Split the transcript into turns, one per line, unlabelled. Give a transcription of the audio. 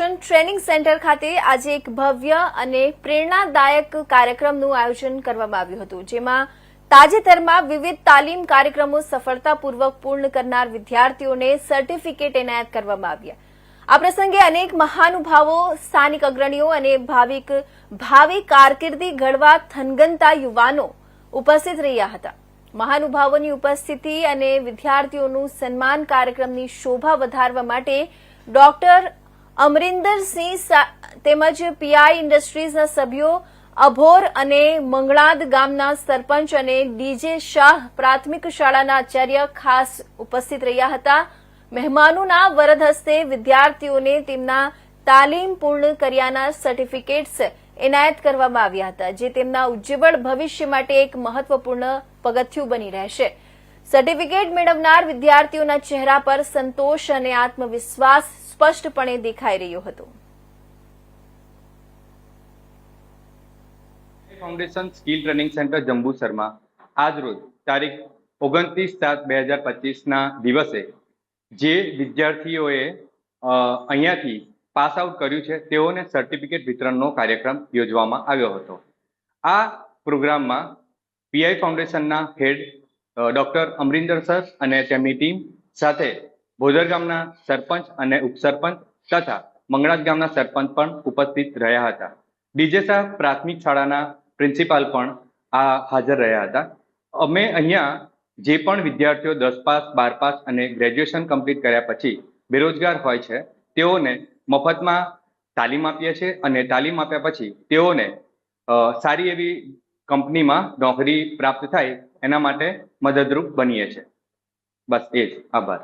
Foundation training centre ખાતે આજે એક ભવ્ય અને પ્રેરણાદાયક કાર્યક્રમનું આયોજન કરવામાં આવ્યું હતું, જેમાં તાજેતરમાં વિવિધ તાલીમ કાર્યક્રમો સફળતાપૂર્વક પૂર્ણ કરનાર વિદ્યાર્થીઓને સર્ટિફિકેટ એનાયત કરવામાં આવ્યા. આ પ્રસંગે અનેક મહાનુભાવો, સ્થાનિક અગ્રણીઓ અને ભાવિક, ભાવિ કારકિર્દી ઘડવા થનગનતા યુવાનો ઉપસ્થિત રહ્યા હતા. મહાનુભાવોની ઉપસ્થિતિ અને વિદ્યાર્થીઓનું સન્માન કાર્યક્રમની શોભા વધારવા માટે ડોક્ટર અમરિંદરસિંહ સા- તેમજ પીઆઈ ઇન્ડસ્ટ્રીઝના સભ્યો અભોર અને મંગળાદ ગામના સરપંચ અને ડીજે શાહ પ્રાથમિક શાળાના આચાર્ય ખાસ ઉપસ્થિત રહ્યા હતા. મહેમાનોના વરદ હસ્તે વિદ્યાર્થીઓને તેમના તાલીમ પૂર્ણ કર્યાના સર્ટિફિકેટ્સ એનાયત કરવામાં આવ્યા હતા, જે તેમના ઉજ્જવળ ભવિષ્ય માટે એક મહત્વપૂર્ણ પગથિયું બની રહેશે. સર્ટિફિકેટ મેળવનાર વિદ્યાર્થીઓના ચહેરા પર સંતોષ અને આત્મવિશ્વાસ સ્પષ્ટપણે દેખાઈ રહ્યો હતો.
ફાઉન્ડેશન સ્કિલ ટ્રેનિંગ સેન્ટર જંબુસરમાં આજરોજ તારીખ ઓગણત્રીસ સાત બે હજાર પચીસના દિવસે જે વિદ્યાર્થીઓએ અહીંયાથી પાસ આઉટ કર્યું છે, તેઓને સર્ટિફિકેટ વિતરણનો કાર્યક્રમ યોજવામાં આવ્યો હતો. આ પ્રોગ્રામમાં પીઆઈ ફાઉન્ડેશનના હેડ ડોક્ટર અમરિંદર સર અને તેમની ટીમ સાથે ભોદર ગામના સરપંચ અને ઉપસરપંચ તથા મંગળાજ ગામના સરપંચ પણ ઉપસ્થિત રહ્યા હતા. ડીજે શાહ પ્રાથમિક શાળાના પ્રિન્સિપાલ પણ આ હાજર રહ્યા હતા. અમે અહીંયા જે પણ વિદ્યાર્થીઓ દસ પાસ, બાર પાસ અને ગ્રેજ્યુએશન કમ્પ્લીટ કર્યા પછી બેરોજગાર હોય છે, તેઓને મફતમાં તાલીમ આપીએ છીએ અને તાલીમ આપ્યા પછી તેઓને સારી એવી કંપનીમાં નોકરી પ્રાપ્ત થાય એના માટે મદદરૂપ બનીએ છીએ. બસ એ જ. આભાર.